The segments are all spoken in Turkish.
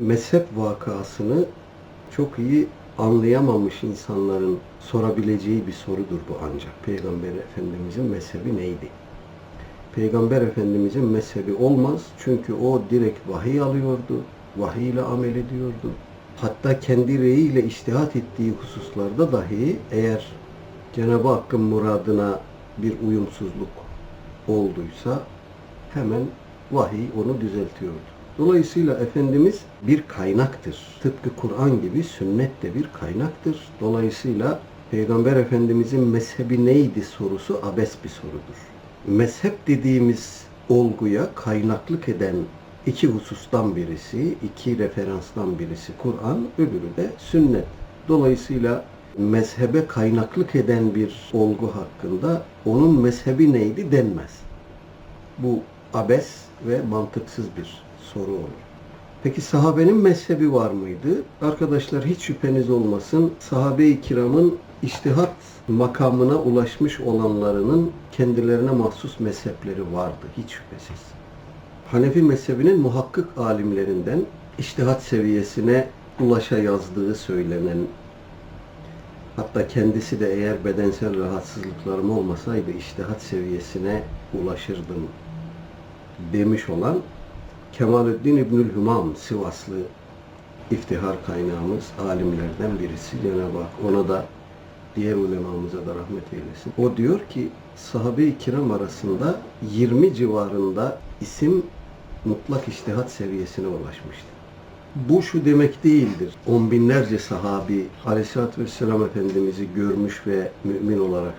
mezhep vakasını çok iyi anlayamamış insanların sorabileceği bir sorudur bu ancak. Peygamber Efendimizin mezhebi neydi? Peygamber Efendimizin mezhebi olmaz çünkü o direkt vahiy alıyordu, vahiy ile amel ediyordu. Hatta kendi reyiyle iştihat ettiği hususlarda dahi eğer Cenab-ı Hakk'ın muradına bir uyumsuzluk olduysa hemen vahiy onu düzeltiyordu. Dolayısıyla Efendimiz bir kaynaktır. Tıpkı Kur'an gibi sünnet de bir kaynaktır. Dolayısıyla Peygamber Efendimizin mezhebi neydi sorusu abes bir sorudur. Mezhep dediğimiz olguya kaynaklık eden iki husustan birisi, iki referanstan birisi Kur'an, öbürü de sünnet. Dolayısıyla mezhebe kaynaklık eden bir olgu hakkında onun mezhebi neydi denmez. Bu abes ve mantıksız bir soru olur. Peki sahabenin mezhebi var mıydı? Arkadaşlar hiç şüpheniz olmasın. Sahabe-i kiramın iştihat makamına ulaşmış olanlarının kendilerine mahsus mezhepleri vardı. Hiç şüphesiz. Hanefi mezhebinin muhakkık alimlerinden iştihat seviyesine ulaşa yazdığı söylenen hatta kendisi de eğer bedensel rahatsızlıklarım olmasaydı iştihat seviyesine ulaşırdım demiş olan Kemalettin İbnül Hümam Sivaslı iftihar kaynağımız, alimlerden birisi Cenab-ı Hak ona da diğer ulemamıza da rahmet eylesin. O diyor ki sahabe-i kiram arasında 20 civarında isim mutlak iştihat seviyesine ulaşmıştı. Bu şu demek değildir. On binlerce sahabi Aleyhisselatü Vesselam Efendimiz'i görmüş ve mümin olarak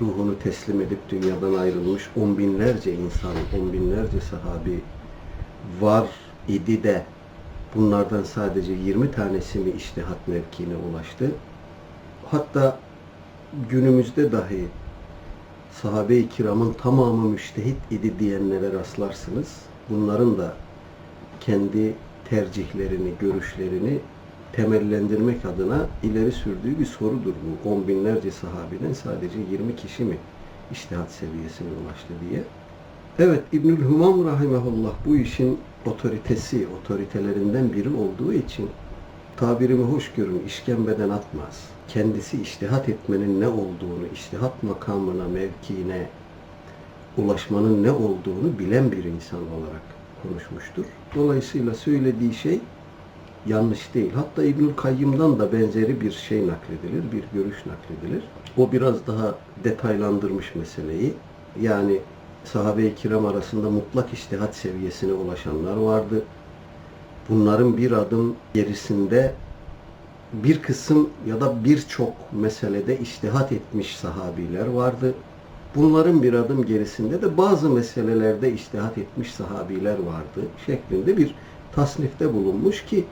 ruhunu teslim edip dünyadan ayrılmış on binlerce insan, on binlerce sahabi var idi de bunlardan sadece 20 tanesi mi iştihat mevkiine ulaştı? Hatta günümüzde dahi sahabe-i kiramın tamamı müştehit idi diyenlere rastlarsınız. Bunların da kendi tercihlerini, görüşlerini temellendirmek adına ileri sürdüğü bir sorudur bu. On binlerce sahabeden sadece 20 kişi mi iştihat seviyesine ulaştı diye. Evet İbnül Humam rahimahullah bu işin otoritesi, otoritelerinden biri olduğu için tabirimi hoş görün, işkembeden atmaz. Kendisi iştihat etmenin ne olduğunu, iştihat makamına, mevkiine ulaşmanın ne olduğunu bilen bir insan olarak konuşmuştur. Dolayısıyla söylediği şey yanlış değil. Hatta İbnül Kayyım'dan da benzeri bir şey nakledilir, bir görüş nakledilir. O biraz daha detaylandırmış meseleyi. Yani sahabe-i kiram arasında mutlak iştihat seviyesine ulaşanlar vardı. Bunların bir adım gerisinde bir kısım ya da birçok meselede iştihat etmiş sahabiler vardı. Bunların bir adım gerisinde de bazı meselelerde iştihat etmiş sahabiler vardı şeklinde bir tasnifte bulunmuş ki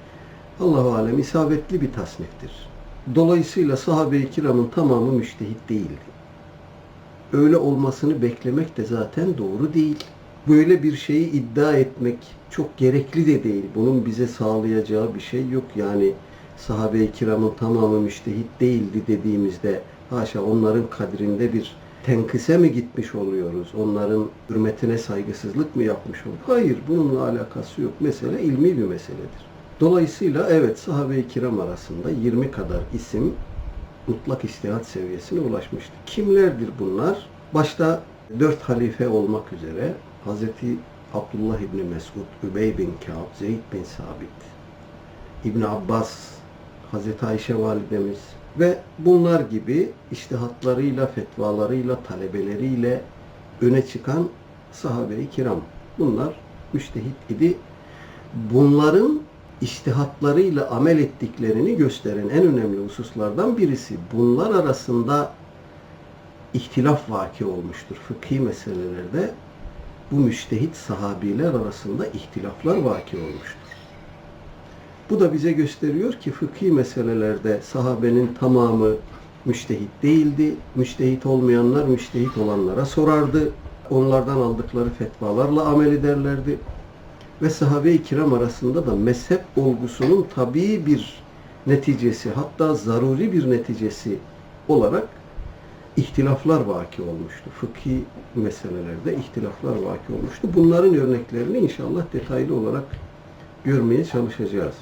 Allahu alem isabetli bir tasniftir. Dolayısıyla sahabe-i kiramın tamamı müştehit değildi. Öyle olmasını beklemek de zaten doğru değil. Böyle bir şeyi iddia etmek çok gerekli de değil. Bunun bize sağlayacağı bir şey yok. Yani sahabe-i kiramın tamamı müştehit değildi dediğimizde haşa onların kadrinde bir tenkise mi gitmiş oluyoruz? Onların hürmetine saygısızlık mı yapmış oluyoruz? Hayır, bununla alakası yok. Mesele ilmi bir meseledir. Dolayısıyla evet sahabe-i kiram arasında 20 kadar isim mutlak istihat seviyesine ulaşmıştı. Kimlerdir bunlar? Başta dört halife olmak üzere Hazreti Abdullah İbni Mesud, Übey bin Kâb, Zeyd bin Sabit, İbn Abbas, Hazreti Ayşe validemiz ve bunlar gibi iştihatlarıyla, fetvalarıyla, talebeleriyle öne çıkan sahabe-i kiram. Bunlar müştehit idi. Bunların iştihatlarıyla amel ettiklerini gösteren en önemli hususlardan birisi. Bunlar arasında ihtilaf vaki olmuştur. Fıkhi meselelerde bu müştehit sahabiler arasında ihtilaflar vaki olmuştur. Bu da bize gösteriyor ki fıkhi meselelerde sahabenin tamamı müştehit değildi. Müştehit olmayanlar müştehit olanlara sorardı. Onlardan aldıkları fetvalarla amel ederlerdi. Ve sahabe-i kiram arasında da mezhep olgusunun tabii bir neticesi hatta zaruri bir neticesi olarak ihtilaflar vaki olmuştu. Fıkhi meselelerde ihtilaflar vaki olmuştu. Bunların örneklerini inşallah detaylı olarak görmeye çalışacağız.